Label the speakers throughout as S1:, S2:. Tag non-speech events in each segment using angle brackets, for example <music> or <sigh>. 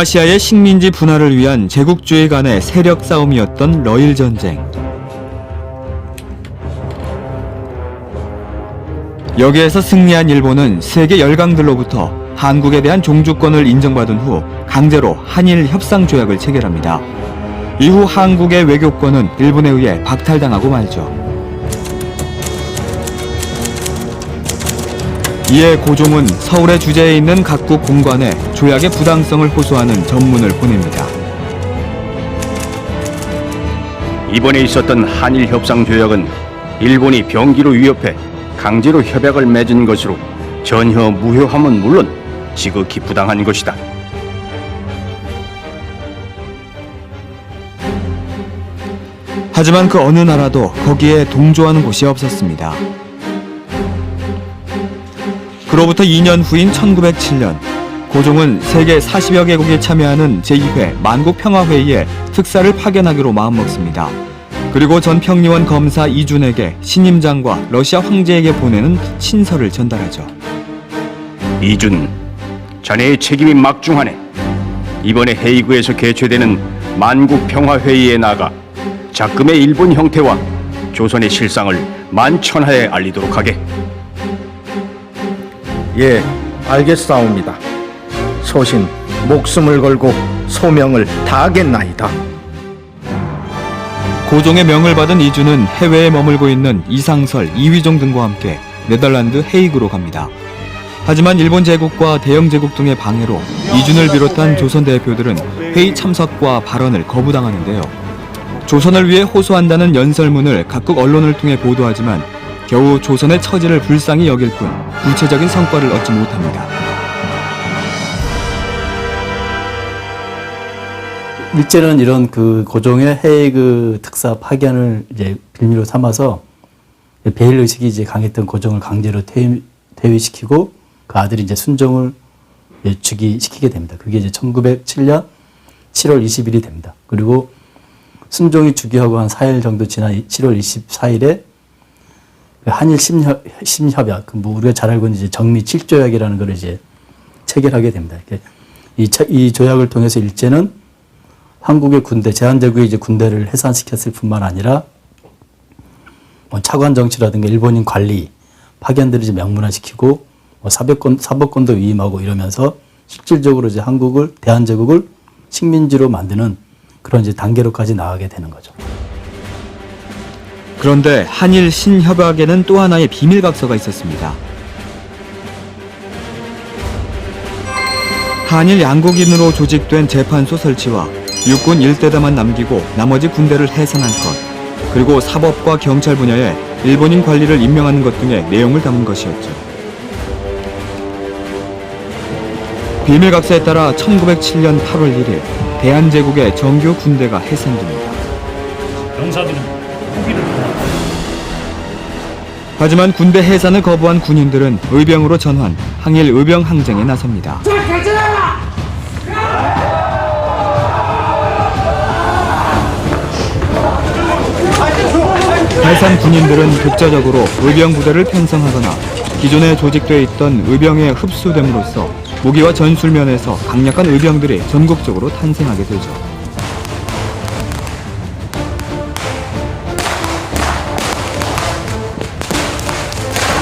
S1: 동아시아의 식민지 분할을 위한 제국주의 간의 세력 싸움이었던 러일 전쟁. 여기에서 승리한 일본은 세계 열강들로부터 한국에 대한 종주권을 인정받은 후 강제로 한일 협상 조약을 체결합니다. 이후 한국의 외교권은 일본에 의해 박탈당하고 말죠. 이에 고종은 서울의 주재에 있는 각국 공관에 조약의 부당성을 호소하는 전문을 보냅니다.
S2: 이번에 있었던 한일 협상 조약은 일본이 병기로 위협해 강제로 협약을 맺은 것으로 전혀 무효함은 물론 지극히 부당한 것이다.
S1: 하지만 그 어느 나라도 거기에 동조하는 곳이 없었습니다. 그로부터 2년 후인 1907년 고종은 세계 40여 개국이 참여하는 제2회 만국평화회의에 특사를 파견하기로 마음먹습니다. 그리고 전 평리원 검사 이준에게 신임장과 러시아 황제에게 보내는 친서를 전달하죠.
S2: 이준, 자네의 책임이 막중하네. 이번에 헤이그에서 개최되는 만국 평화 회의에 나가 작금의 일본 형태와 조선의 실상을 만천하에 알리도록 하게.
S3: 예, 알겠사옵니다. 소신 목숨을 걸고 소명을 다하겠나이다.
S1: 고종의 명을 받은 이주는 해외에 머물고 있는 이상설, 이휘종 등과 함께 네덜란드 헤이그로 갑니다. 하지만 일본 제국과 대영 제국 등의 방해로 이준을 비롯한 조선 대표들은 회의 참석과 발언을 거부당하는데요. 조선을 위해 호소한다는 연설문을 각국 언론을 통해 보도하지만 겨우 조선의 처지를 불쌍히 여길 뿐 구체적인 성과를 얻지 못합니다.
S4: 일제는 이런 그 고종의 헤이그 특사 파견을 이제 빌미로 삼아서 배일 의식이 이제 강했던 고종을 강제로 퇴위, 퇴위시키고 그 아들이 이제 순종을 이제 즉위시키게 됩니다. 그게 이제 1907년 7월 20일이 됩니다. 그리고 순종이 즉위하고 한 4일 정도 지난 7월 24일에 그 한일 심협, 심협약, 그뭐 우리가 잘 알고 있는 이제 정미 7조약이라는 걸 이제 체결하게 됩니다. 이, 체- 이 조약을 통해서 일제는 한국의 군대, 제한제국의 이제 군대를 해산시켰을 뿐만 아니라 뭐 차관 정치라든가 일본인 관리, 파견들을 이제 명문화시키고 뭐 사법권, 사법권도 위임하고 이러면서 실질적으로 이제 한국을, 대한제국을 식민지로 만드는 그런 이제 단계로까지 나가게 되는 거죠.
S1: 그런데 한일 신협약에는 또 하나의 비밀각서가 있었습니다. 한일 양국인으로 조직된 재판소 설치와 육군 일대대만 남기고 나머지 군대를 해산할 것, 그리고 사법과 경찰 분야에 일본인 관리를 임명하는 것 등의 내용을 담은 것이었죠. 비밀각서에 따라 1907년 8월 1일 대한제국의 정규 군대가 해산됩니다.
S5: 병사들은 무기를
S1: 하지만 군대 해산을 거부한 군인들은 의병으로 전환, 항일 의병 항쟁에 나섭니다. 해산 군인들은 독자적으로 의병 부대를 편성하거나 기존에 조직되어 있던 의병에 흡수됨으로써 무기와 전술면에서 강력한 의병들이 전국적으로 탄생하게 되죠.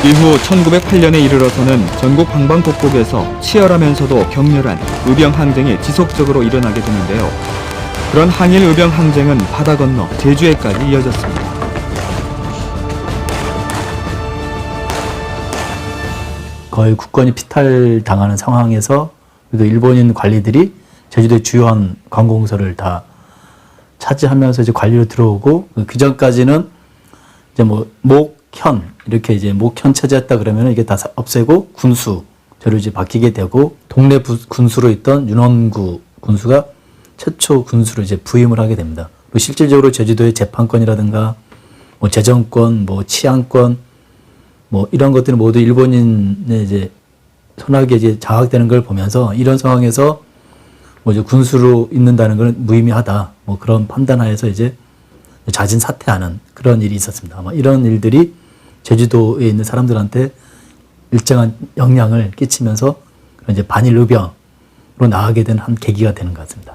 S1: 이후 1908년에 이르러서는 전국 방방곡곡에서 치열하면서도 격렬한 의병 항쟁이 지속적으로 일어나게 되는데요. 그런 항일 의병 항쟁은 바다 건너 제주에까지 이어졌습니다.
S4: 거의 국권이 피탈당하는 상황에서 그래도 일본인 관리들이 제주도의 주요한 관공서를 다 차지하면서 이제 관리로 들어오고 그 전까지는 이제 뭐 목 현 이렇게 이제 목현 체제였다 그러면 이게 다 사- 없애고 군수 저로 이제 바뀌게 되고 동네 부- 군수로 있던 윤원구 군수가 최초 군수로 이제 부임을 하게 됩니다. 그리고 실질적으로 제주도의 재판권이라든가 뭐 재정권, 뭐 치안권 뭐 이런 것들이 모두 일본인의 이제 손아귀에 이제 장악되는 걸 보면서 이런 상황에서 뭐 이제 군수로 있는다는 건 무의미하다. 뭐 그런 판단하에서 이제 자진 사퇴하는 그런 일이 있었습니다. 아마 이런 일들이 제주도에 있는 사람들한테 일정한 영향을 끼치면서 그런 이제 반일 의병 나가게 된 한 계기가 되는 것 같습니다.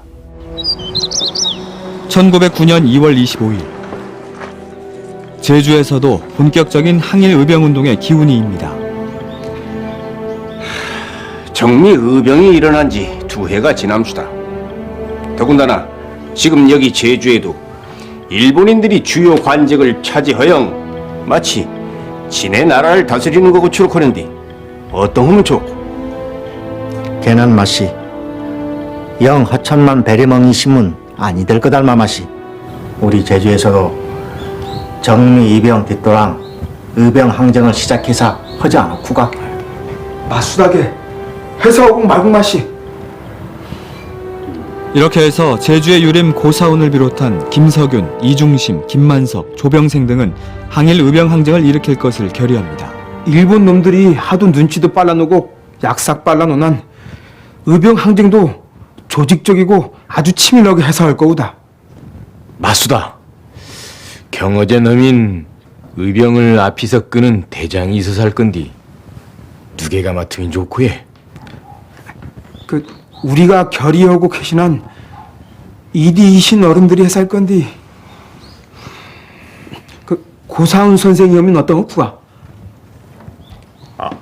S1: 1909년 2월 25일 제주에서도 본격적인 항일 의병 운동의 기운이입니다.
S2: 정미 의병이 일어난 지 두 해가 지남수다. 더군다나 지금 여기 제주에도 일본인들이 주요 관직을 차지하여 마치 지네 나라를 다스리는 것 고치로 하는데 어떤 하면 좋고?
S3: 괜한 맛이 영 허천만 베리멍이심은 아니 될 거달마 맛이. 우리 제주에서도 정미 이병 뒷도랑 의병 항쟁을 시작해서 하지 않았구가.
S6: 마수다게 회사 오공 말고 맛이.
S1: 이렇게 해서 제주의 유림 고사운을 비롯한 김석윤, 이중심, 김만석, 조병생 등은 항일 의병 항쟁을 일으킬 것을 결의합니다.
S6: 일본 놈들이 하도 눈치도 빨라놓고 약삭 빨라놓난 의병 항쟁도 조직적이고 아주 치밀하게 해서할 거우다.
S7: 마수다. 경어제 놈인 의병을 앞이서 끄는 대장이 있어서 할 건디. 누개가 맡으면 좋고 해.
S6: 그 우리가 결의하고 계신한 이디 이신 어른들이 해서 할 건디. 그 고사훈 선생이 오면 어떤 거구가?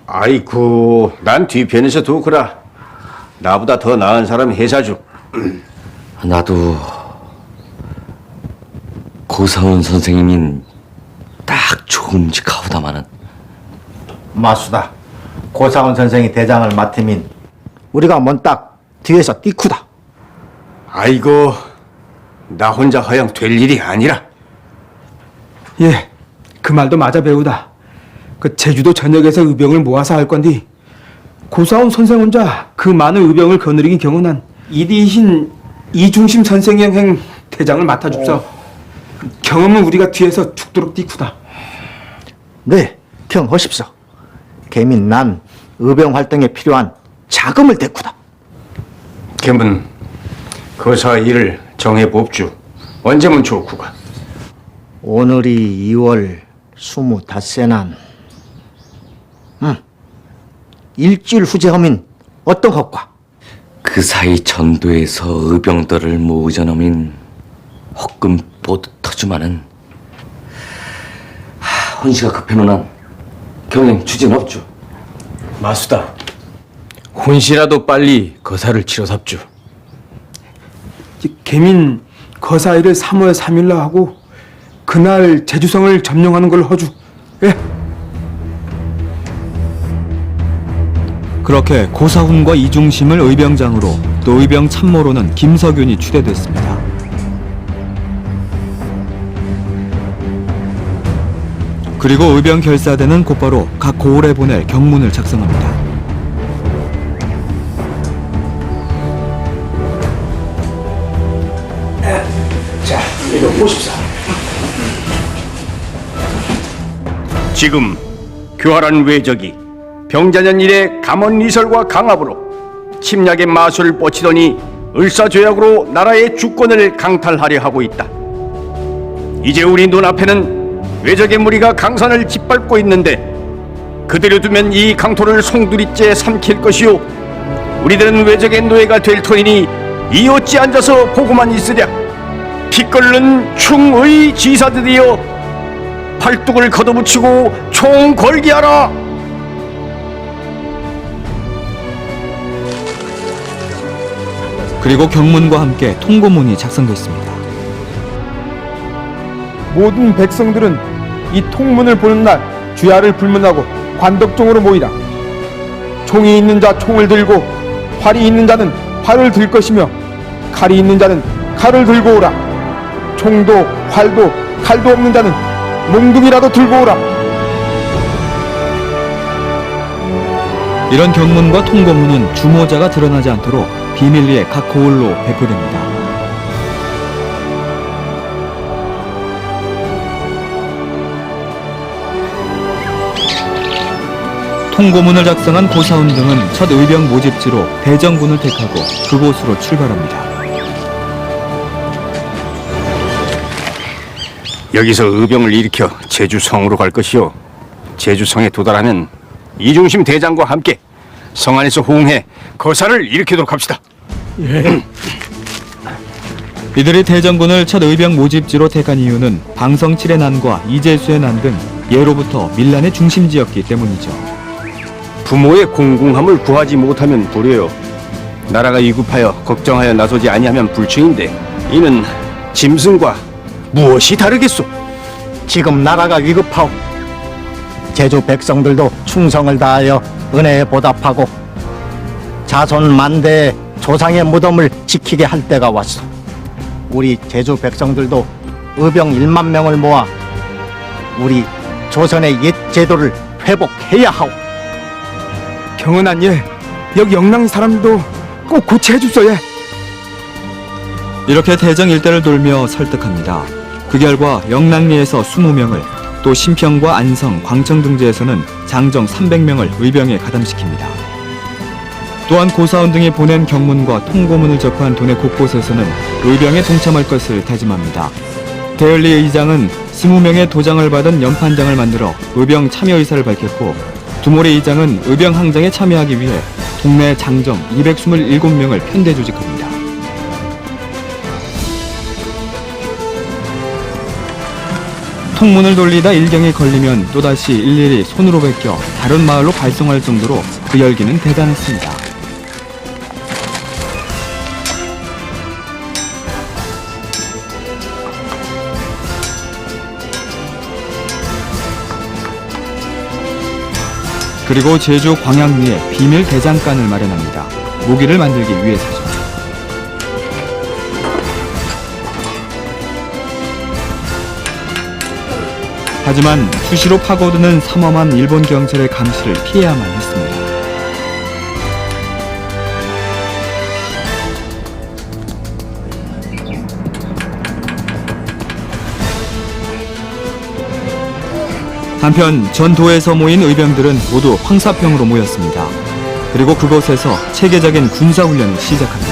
S2: 아이고 난 뒤편에서 두거라. 나보다 더 나은 사람이 해사주 <clears throat>
S8: 나도 고사원 선생님인 딱 좋음직하오다마는
S3: 마수다. 고사원 선생이 대장을 맡으면 우리가 먼딱 뒤에서 띠쿠다.
S2: 아이고 나 혼자 허영 될 일이 아니라.
S6: 예, 그 말도 맞아 배우다. 그 제주도 전역에서 의병을 모아서 할 건디 고사원 선생 혼자 그 많은 의병을 거느리기 경은한 이디이신 이중심 선생의 행 대장을 맡아줍서 경험은 우리가 뒤에서 죽도록 띠쿠다.
S3: 네 경하십소 개민 난 의병 활동에 필요한 자금을 대꾸다
S2: 겸은 거사 일을 정해봅주 언제면 좋구가
S3: 오늘이 2월 스무 닷새난 음 일주일 후제 하면 어떤 헛과
S8: 그 사이 전도에서 의병들을 모으자 놈인 헛금 보드 터주마는 하, 혼시가 급해놓은 경영 주진 없죠.
S7: 마수다. 혼시라도 빨리 거사를 치러 삽주.
S6: 이 개민 거사일을 3월 3일로 하고 그날 제주성을 점령하는 걸로 허주. 예.
S1: 그렇게 고사훈과 이중심을 의병장으로 또 의병 참모로는 김석윤이 추대됐습니다. 그리고 의병 결사대는 곧바로 각 고을에 보낼 경문을 작성합니다.
S2: 지금 교활한 외적이 병자년 이래 감언이설과 강압으로 침략의 마술을 뻗치더니 을사조약으로 나라의 주권을 강탈하려 하고 있다. 이제 우리 눈앞에는 외적의 무리가 강산을 짓밟고 있는데 그대로 두면 이 강토를 송두리째 삼킬 것이요 우리들은 외적의 노예가 될 터이니 이 어찌 앉아서 보고만 있으랴 피 끓는 충의 지사들이여 팔뚝을 걷어붙이고 총 걸게 하라
S1: 그리고 경문과 함께 통고문이 작성됐습니다.
S6: 모든 백성들은 이 통문을 보는 날 주야를 불문하고 관덕종으로 모이라. 총이 있는 자 총을 들고 활이 있는 자는 활을 들 것이며 칼이 있는 자는 칼을 들고 오라. 총도 활도 칼도 없는 자는 몽둥이라도 들고 오라.
S1: 이런 경문과 통고문은 주모자가 드러나지 않도록 비밀리에 각 고을로 배포됩니다. 통고문을 작성한 고사훈 등은 첫 의병 모집지로 대정군을 택하고 그곳으로 출발합니다.
S2: 여기서 의병을 일으켜 제주성으로 갈 것이요 제주성에 도달하면 이중심 대장과 함께 성 안에서 호응해 거사를 일으키도록 합시다 <clears throat>
S1: 이들이 대전군을 첫 의병 모집지로 택한 이유는 방성칠의 난과 이재수의 난 등 예로부터 밀란의 중심지였기 때문이죠.
S2: 부모의 공공함을 구하지 못하면 불효요. 나라가 위급하여 걱정하여 나서지 아니하면 불충인데 이는 짐승과 무엇이 다르겠소?
S3: 지금 나라가 위급하오. 제주 백성들도 충성을 다하여 은혜에 보답하고 자손 만대의 조상의 무덤을 지키게 할 때가 왔소. 우리 제주 백성들도 의병 1만 명을 모아 우리 조선의 옛 제도를 회복해야 하오.
S6: 경은한 예, 여기 영랑 사람도 꼭 고치해 줍소 예.
S1: 이렇게 대정 일대를 돌며 설득합니다. 그 결과 영랑리에서 20명을 또 신평과 안성, 광청 등지에서는 장정 300명을 의병에 가담시킵니다. 또한 고사원 등이 보낸 경문과 통고문을 접한 도내 곳곳에서는 의병에 동참할 것을 다짐합니다. 대열리 의장은 20명의 도장을 받은 연판장을 만들어 의병 참여 의사를 밝혔고 두모리 의장은 의병 항쟁에 참여하기 위해 동네 장정 227명을 편대 조직합니다. 통문을 돌리다 일경이 걸리면 또다시 일일이 손으로 베껴 다른 마을로 발송할 정도로 그 열기는 대단했습니다. 그리고 제주 광양리에 비밀 대장간을 마련합니다. 무기를 만들기 위해서죠. 하지만 수시로 파고드는 삼엄한 일본 경찰의 감시를 피해야만 했습니다. 한편 전도에서 모인 의병들은 모두 황사평으로 모였습니다. 그리고 그곳에서 체계적인 군사훈련을 시작합니다.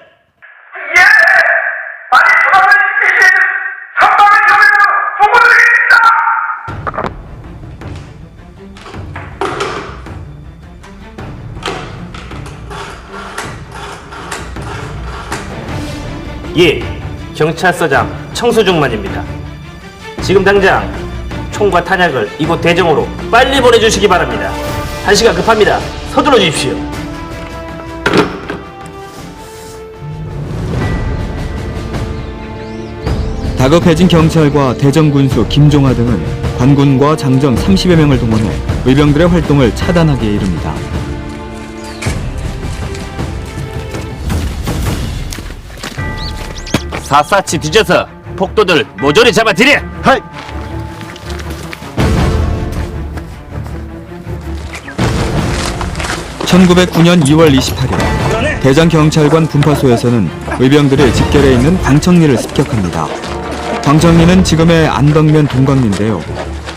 S8: 예, 경찰서장 청수중만입니다. 지금 당장 총과 탄약을 이곳 대정으로 빨리 보내주시기 바랍니다. 한 시간 급합니다. 서둘러 주십시오.
S1: 다급해진 경찰과 대전군수 김종하 등은 관군과 장정 30여 명을 동원해 의병들의 활동을 차단하기에 이릅니다.
S8: 샅샅이 뒤져서 폭도들 모조리 잡아들여!
S3: 하이!
S1: (1909년 2월 28일) 대전 경찰관 분파소에서는 의병들이 집결해 있는 광청리를 습격합니다. 광청리는 지금의 안덕면 동광리인데요.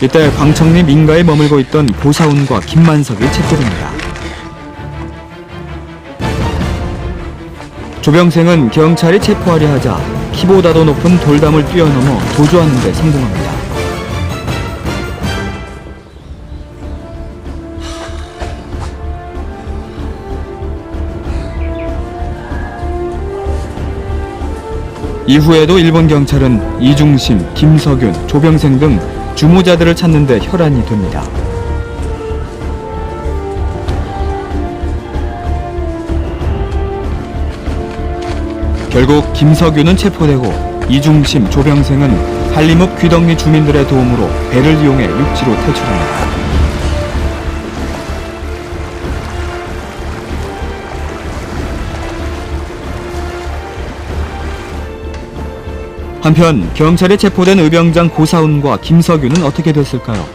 S1: 이때 광청리 민가에 머물고 있던 고사운과 김만석이 체포됩니다. 조병생은 경찰이 체포하려 하자 키보다도 높은 돌담을 뛰어넘어 도주하는 데 성공합니다. 이후에도 일본 경찰은 이중심, 김석윤, 조병생 등 주모자들을 찾는 데 혈안이 됩니다. 결국 김석윤은 체포되고 이중심, 조병생은 한림읍 귀덕리 주민들의 도움으로 배를 이용해 육지로 탈출합니다. 한편 경찰에 체포된 의병장 고사운과 김석윤은 어떻게 됐을까요?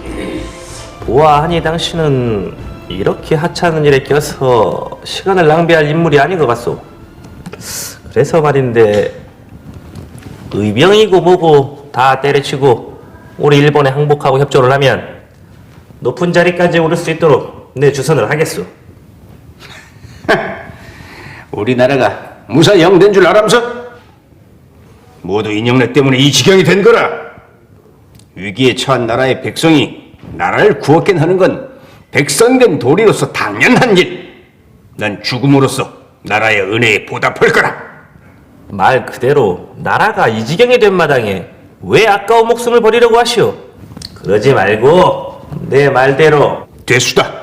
S8: 보아하니 당신은 이렇게 하찮은 일에 껴서 시간을 낭비할 인물이 아닌 것 같소. 그래서 말인데 의병이고 뭐고 다 때려치고 우리 일본에 항복하고 협조를 하면 높은 자리까지 오를 수 있도록 내 주선을 하겠소. <laughs>
S2: 우리나라가 무사 영된 줄 알면서 모두 인형네 때문에 이 지경이 된 거라. 위기에 처한 나라의 백성이 나라를 구하게 하는 건 백성된 도리로서 당연한 일. 난 죽음으로써 나라의 은혜에 보답할 거라.
S8: 말 그대로 나라가 이 지경이 된 마당에 왜 아까운 목숨을 버리려고 하시오? 그러지 말고 내 말대로
S2: 되수다.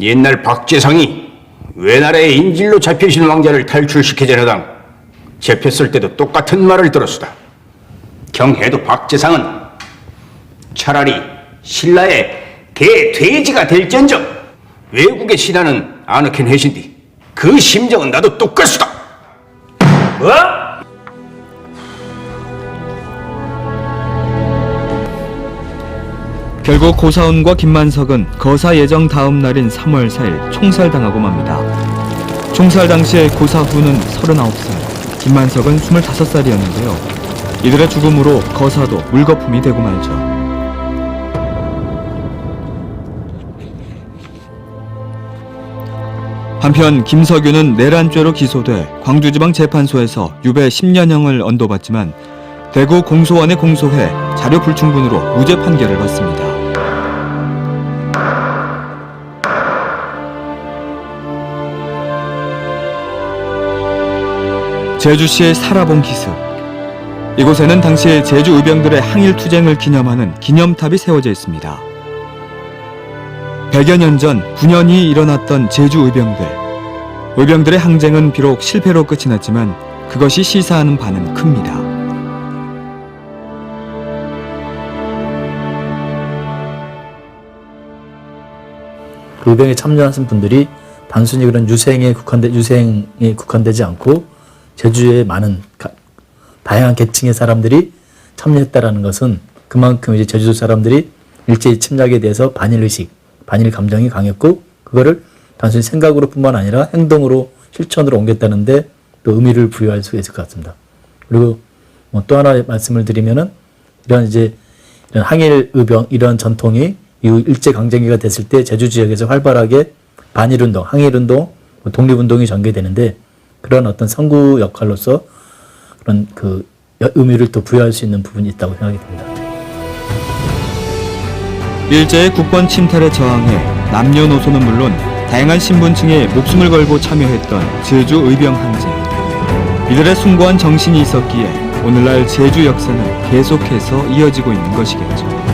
S2: 옛날 박재상이 외나라의 인질로 잡혀신 왕자를 탈출시키자려당 잡혔을 때도 똑같은 말을 들었수다. 경해도 박재상은 차라리 신라의 개 돼지가 될전적 외국의 신하는 아늑한 해신디 그 심정은 나도 똑같수다.
S8: 뭐?
S1: 결국 고사운과 김만석은 거사 예정 다음 날인 3월 4일 총살당하고 맙니다. 총살 당시에 고사후는 39살, 김만석은 25살이었는데요. 이들의 죽음으로 거사도 물거품이 되고 말죠. 한편 김석유는 내란죄로 기소돼 광주지방재판소에서 유배 10년형을 언도받지만 대구 공소원에 공소해 자료 불충분으로 무죄 판결을 받습니다. 제주시의 살아본 기슭. 이곳에는 당시 제주 의병들의 항일 투쟁을 기념하는 기념탑이 세워져 있습니다. 100여 년 전 9년이 일어났던 제주 의병들. 의병들의 항쟁은 비록 실패로 끝이 났지만 그것이 시사하는 바는 큽니다.
S4: 그 의병에 참여하신 분들이 단순히 그런 유생에 국한되 유생에 국한되지 않고 제주의 많은 가- 다양한 계층의 사람들이 참여했다라는 것은 그만큼 이제 제주도 사람들이 일제 침략에 대해서 반일 의식, 반일 감정이 강했고 그거를 단순히 생각으로뿐만 아니라 행동으로 실천으로 옮겼다는데 또 의미를 부여할 수 있을 것 같습니다. 그리고 뭐 또 하나 말씀을 드리면은 이런 이제 이런 항일 의병 이런 전통이 이후 일제 강점기가 됐을 때 제주 지역에서 활발하게 반일 운동, 항일 운동, 뭐 독립 운동이 전개되는데 그런 어떤 선구 역할로서 그런 그 여- 의미를 또 부여할 수 있는 부분이 있다고 생각이 듭니다.
S1: 일제의 국권 침탈에 저항해 남녀노소는 물론 다양한 신분층이 목숨을 걸고 참여했던 제주 의병 항쟁. 이들의 숭고한 정신이 있었기에 오늘날 제주 역사는 계속해서 이어지고 있는 것이겠죠.